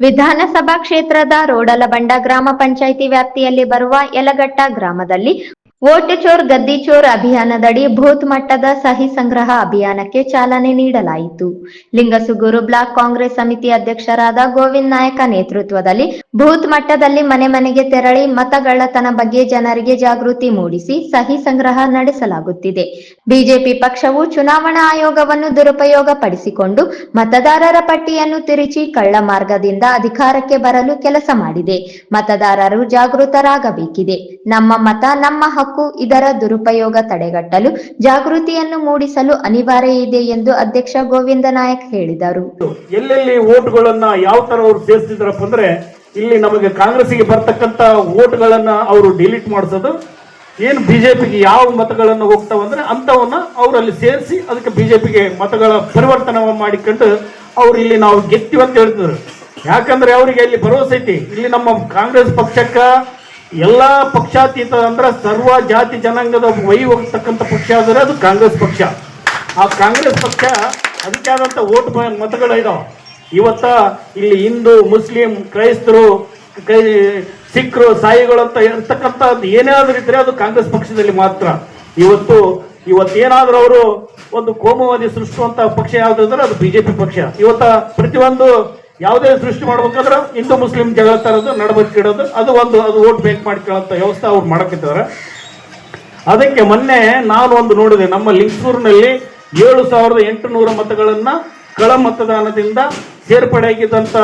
ವಿಧಾನಸಭಾ ಕ್ಷೇತ್ರದ ರೋಡಲಬಂಡ ಗ್ರಾಮ ಪಂಚಾಯಿತಿ ವ್ಯಾಪ್ತಿಯಲ್ಲಿ ಬರುವ ಯಲಗಟ್ಟ ಗ್ರಾಮದಲ್ಲಿ ವೋಟ್ ಚೋರ್ ಗದ್ದಿ ಚೋರ್ ಅಭಿಯಾನದಡಿ ಭೂತ್ ಮಟ್ಟದ ಸಹಿ ಸಂಗ್ರಹ ಅಭಿಯಾನಕ್ಕೆ ಚಾಲನೆ ನೀಡಲಾಯಿತು. ಲಿಂಗಸುಗೂರು ಬ್ಲಾಕ್ ಕಾಂಗ್ರೆಸ್ ಸಮಿತಿ ಅಧ್ಯಕ್ಷರಾದ ಗೋವಿಂದ್ ನಾಯಕ ನೇತೃತ್ವದಲ್ಲಿ ಭೂತ್ ಮಟ್ಟದಲ್ಲಿ ಮನೆ ಮನೆಗೆ ತೆರಳಿ ಮತಗಳ್ಳತನ ಬಗ್ಗೆ ಜನರಿಗೆ ಜಾಗೃತಿ ಮೂಡಿಸಿ ಸಹಿ ಸಂಗ್ರಹ ನಡೆಸಲಾಗುತ್ತಿದೆ. ಬಿಜೆಪಿ ಪಕ್ಷವು ಚುನಾವಣಾ ಆಯೋಗವನ್ನು ದುರುಪಯೋಗ ಪಡಿಸಿಕೊಂಡು ಮತದಾರರ ಪಟ್ಟಿಯನ್ನು ತಿರುಚಿ ಕಳ್ಳ ಮಾರ್ಗದಿಂದ ಅಧಿಕಾರಕ್ಕೆ ಬರಲು ಕೆಲಸ ಮಾಡಿದೆ. ಮತದಾರರು ಜಾಗೃತರಾಗಬೇಕಿದೆ. ನಮ್ಮ ಮತ ನಮ್ಮ ಹಕ್ಕು ಇದರ ದುರುಪಯೋಗ ತಡೆಗಟ್ಟಲು ಜಾಗೃತಿಯನ್ನು ಮೂಡಿಸಲು ಅನಿವಾರ್ಯ ಇದೆ ಎಂದು ಅಧ್ಯಕ್ಷ ಗೋವಿಂದ ನಾಯಕ್ ಹೇಳಿದರು. ಎಲ್ಲೆಲ್ಲಿ ಓಟ್ಗಳನ್ನ ಯಾವ ತರ ಅವ್ರು ಸೇರಿಸಿದ್ರಪ್ಪ ಅಂದ್ರೆ ಇಲ್ಲಿ ನಮಗೆ ಕಾಂಗ್ರೆಸ್ಗೆ ಬರ್ತಕ್ಕಂತ ಓಟ್ಗಳನ್ನ ಅವರು ಡಿಲೀಟ್ ಮಾಡಿಸೋದು. ಏನು ಬಿಜೆಪಿಗೆ ಯಾವ ಮತಗಳನ್ನ ಹೋಗ್ತಾವಂದ್ರೆ ಅಂತವನ್ನ ಅವರಲ್ಲಿ ಸೇರಿಸಿ ಅದಕ್ಕೆ ಬಿಜೆಪಿಗೆ ಮತಗಳ ಪರಿವರ್ತನೆ ಮಾಡಿಕೊಂಡು ಅವ್ರು ಇಲ್ಲಿ ನಾವು ಗೆದ್ದಿವಂತ ಅಂತ ಹೇಳ್ತಿದ್ರು. ಯಾಕಂದ್ರೆ ಅವರಿಗೆ ಇಲ್ಲಿ ಭರವಸೆ ಐತಿ. ಇಲ್ಲಿ ನಮ್ಮ ಕಾಂಗ್ರೆಸ್ ಪಕ್ಷಕ್ಕ ಎಲ್ಲಾ ಪಕ್ಷಾತೀತ ಅಂದ್ರೆ ಸರ್ವ ಜಾತಿ ಜನಾಂಗದ ವೈ ಹೋಗ್ತಕ್ಕಂಥ ಪಕ್ಷ ಆದರೆ ಅದು ಕಾಂಗ್ರೆಸ್ ಪಕ್ಷ. ಆ ಕಾಂಗ್ರೆಸ್ ಪಕ್ಷ ಅದಕ್ಕೆ ಆದಂಥ ಓಟ್ ಮತಗಳಿದಾವೆ. ಇವತ್ತ ಇಲ್ಲಿ ಹಿಂದೂ, ಮುಸ್ಲಿಂ, ಕ್ರೈಸ್ತರು ಕೈ ಸಿಖ್ರು ಸಾಯಿಗಳು ಅಂತ ಇರ್ತಕ್ಕಂಥ ಏನಾದರೂ ಇದ್ರೆ ಅದು ಕಾಂಗ್ರೆಸ್ ಪಕ್ಷದಲ್ಲಿ ಮಾತ್ರ. ಇವತ್ತು, ಇವತ್ತೇನಾದ್ರೂ ಅವರು ಒಂದು ಕೋಮುವಾದಿ ಸೃಷ್ಟಿಸುವಂಥ ಪಕ್ಷ ಯಾವ್ದಾದ್ರೆ ಅದು ಬಿಜೆಪಿ ಪಕ್ಷ. ಇವತ್ತ ಪ್ರತಿಯೊಂದು ಯಾವುದೇ ಸೃಷ್ಟಿ ಮಾಡ್ಬೇಕಾದ್ರೆ ಹಿಂದೂ ಮುಸ್ಲಿಂ ಜಗಳ ತರೋದು ನಡಬರ್ಕಿಡೋದು ಅದು ಒಂದು, ಅದು ಓಟ್ ಮಾಡಿ ಮಾಡ್ಕೊಳ್ಳೋಂಥ ವ್ಯವಸ್ಥೆ ಅವ್ರು ಮಾಡಕ್ಕಿದ್ದಾರೆ ಅದಕ್ಕೆ ಮೊನ್ನೆ ನಾನು ಒಂದು ನೋಡಿದೆ, ನಮ್ಮ ಲಿಂಗಸೂರಿನಲ್ಲಿ ಏಳು ಸಾವಿರದ ಎಂಟುನೂರ ಮತಗಳನ್ನ ಕಳ ಮತದಾನದಿಂದ ಸೇರ್ಪಡೆಯಾಗಿದ್ದಂತ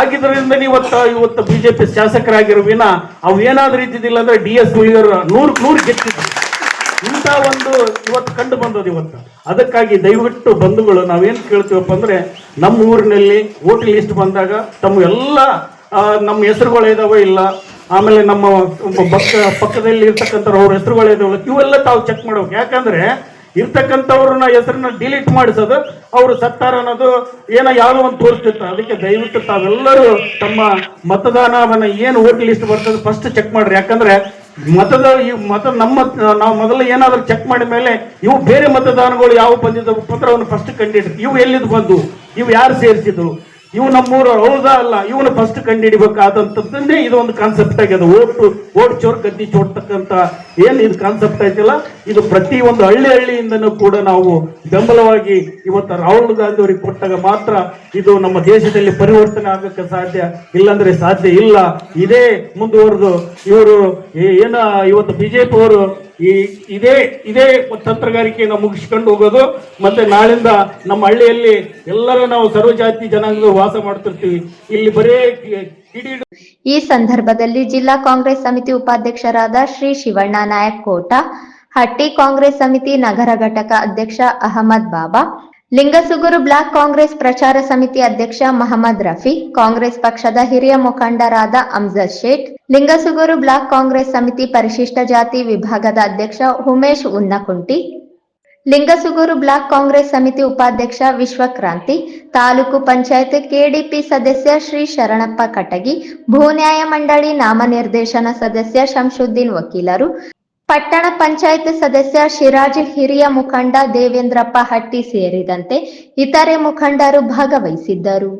ಆಗಿದ್ದರಿಂದ ಇವತ್ತ, ಇವತ್ತು ಬಿಜೆಪಿ ಶಾಸಕರಾಗಿರೋ ವಿನ ಅವು ಏನಾದ್ರೂ ಇದ್ದಿದ್ದಿಲ್ಲ ಅಂದ್ರೆ ಡಿ ಎಸ್ ಉಳಿಯೋರು ನೂರು ನೂರು ಗೆದ್ದಿದ್ರು. ಇಂಥ ಒಂದು ಇವತ್ತು ಕಂಡು ಬಂದದ್ದು ಇವತ್ತು. ಅದಕ್ಕಾಗಿ ದಯವಿಟ್ಟು ಬಂಧುಗಳು, ನಾವೇನ್ ಕೇಳ್ತೀವಪ್ಪ ಅಂದ್ರೆ ನಮ್ಮ ಊರಿನಲ್ಲಿ ವೋಟ್ ಲಿಸ್ಟ್ ಬಂದಾಗ ತಮ್ಮ ಎಲ್ಲ ನಮ್ಮ ಹೆಸರುಗಳು ಇದಾವೋ ಇಲ್ಲ, ಆಮೇಲೆ ನಮ್ಮ ಪಕ್ಕ, ಪಕ್ಕದಲ್ಲಿ ಇರ್ತಕ್ಕಂಥ ಅವ್ರ ಹೆಸರುಗಳು ಇದಾವೋ ಇವೆಲ್ಲ ತಾವು ಚೆಕ್ ಮಾಡಬೇಕು. ಯಾಕಂದ್ರೆ ಇರ್ತಕ್ಕಂಥವ್ರನ್ನ ಹೆಸರನ್ನ ಡಿಲೀಟ್ ಮಾಡಿಸೋದು ಅವರು ಸತ್ತಾರ ಅನ್ನೋದು ಏನೋ ಯಾವುದೋ ಒಂದು ತೋರಿಸ್ತಿತ್ತು. ಅದಕ್ಕೆ ದಯವಿಟ್ಟು ತಾವೆಲ್ಲರೂ ತಮ್ಮ ಮತದಾನವನ್ನ ಏನು ವೋಟ್ ಲಿಸ್ಟ್ ಬರ್ತದೆ ಫಸ್ಟ್ ಚೆಕ್ ಮಾಡ್ರಿ. ಯಾಕಂದ್ರೆ ಮತದ ಮತ ನಮ್ಮ, ನಾವು ಮೊದಲು ಏನಾದರೂ ಚೆಕ್ ಮಾಡಿದ ಮೇಲೆ ಇವು ಬೇರೆ ಮತದಾನಗಳು ಯಾವ ಬಂದಿದ್ದವು ಪತ್ರವನ್ನು ಫಸ್ಟ್ ಕಂಡಿಡ್ರಿ ಇವು ಎಲ್ಲಿದ್ದು ಬಂದು, ಇವು ಯಾರು ಸೇರಿಸಿದ್ರು? ಇವು ನಮ್ಮೂರು ಹೌದಾ ಅಲ್ಲ? ಇವನು ಫಸ್ಟ್ ಕಂಡುಹಿಡಿಬೇಕಾದಂತದ್ದೇ ಇದು ಒಂದು ಕಾನ್ಸೆಪ್ಟ್ ಆಗಿದೆ ಓಟು, ಓಟ್ ಚೋರ್ ಕತ್ತಿ ಚೋಡ್ತಕ್ಕಂಥ ಏನು ಇದು ಕಾನ್ಸೆಪ್ಟ್ ಐತಲ್ಲ ಇದು ಪ್ರತಿ ಒಂದು ಹಳ್ಳಿ ಹಳ್ಳಿಯಿಂದನೂ ಕೂಡ ನಾವು ಬೆಂಬಲವಾಗಿ ಇವತ್ತು ರಾಹುಲ್ ಗಾಂಧಿ ಅವರಿಗೆ ಕೊಟ್ಟಾಗ ಮಾತ್ರ ಇದು ನಮ್ಮ ದೇಶದಲ್ಲಿ ಪರಿವರ್ತನೆ ಆಗಕ್ಕೆ ಸಾಧ್ಯ, ಇಲ್ಲಾಂದ್ರೆ ಸಾಧ್ಯ ಇಲ್ಲ. ಇದೇ ಮುಂದುವರೆದು ಇವರು ಏನ ಇವತ್ತು ಬಿಜೆಪಿ ಅವರು ಈ ಇದೇ ಇದೇ ತಂತ್ರಗಾರಿಕೆಯನ್ನು ಮುಗಿಸ್ಕೊಂಡು ಹೋಗೋದು, ಮತ್ತೆ ನಾಳಿಂದ ನಮ್ಮ ಹಳ್ಳಿಯಲ್ಲಿ ಎಲ್ಲರೂ ನಾವು ಸರ್ವಜಾತಿ ಜನಾಂಗ ವಾಸ ಮಾಡ್ತಿರ್ತೀವಿ. ಇಲ್ಲಿ ಬರೇ ಈ ಸಂದರ್ಭದಲ್ಲಿ ಜಿಲ್ಲಾ ಕಾಂಗ್ರೆಸ್ ಸಮಿತಿ ಉಪಾಧ್ಯಕ್ಷರಾದ ಶ್ರೀ ಶಿವಣ್ಣ ನಾಯಕ್ ಕೋಟ, ಹಟ್ಟಿ ಕಾಂಗ್ರೆಸ್ ಸಮಿತಿ ನಗರ ಘಟಕ ಅಧ್ಯಕ್ಷ ಅಹಮದ್ ಬಾಬಾ ಲಿಂಗಸುಗೂರು ಬ್ಲಾಕ್ ಕಾಂಗ್ರೆಸ್ ಪ್ರಚಾರ ಸಮಿತಿ ಅಧ್ಯಕ್ಷ ಮಹಮ್ಮದ್ ರಫಿ, ಕಾಂಗ್ರೆಸ್ ಪಕ್ಷದ ಹಿರಿಯ ಮುಖಂಡರಾದ ಅಮ್ಜದ್ ಶೇಖ್, ಲಿಂಗಸುಗೂರು ಬ್ಲಾಕ್ ಕಾಂಗ್ರೆಸ್ ಸಮಿತಿ ಪರಿಶಿಷ್ಟ ಜಾತಿ ವಿಭಾಗದ ಅಧ್ಯಕ್ಷ ಉಮೇಶ್ ಉನ್ನಕುಂಟಿ, ಲಿಂಗಸುಗೂರು ಬ್ಲಾಕ್ ಕಾಂಗ್ರೆಸ್ ಸಮಿತಿ ಉಪಾಧ್ಯಕ್ಷ ವಿಶ್ವಕ್ರಾಂತಿ, ತಾಲೂಕು ಪಂಚಾಯತ್ ಕೆಡಿಪಿ ಸದಸ್ಯ ಶ್ರೀ ಶರಣಪ್ಪ ಕಟಗಿ ಭೂನ್ಯಾಯ ಮಂಡಳಿ ನಾಮನಿರ್ದೇಶನ ಸದಸ್ಯ ಶಂಶುದ್ದೀನ್ ವಕೀಲರು ಪಟ್ಟಣ ಪಂಚಾಯತ್ ಸದಸ್ಯ ಶಿರಾಜ್ ಹಿರಿಯ ಮುಖಂಡ ದೇವೇಂದ್ರಪ್ಪ ಹಟ್ಟಿ ಸೇರಿದಂತೆ ಇತರೆ ಮುಖಂಡರು ಭಾಗವಹಿಸಿದ್ದರು.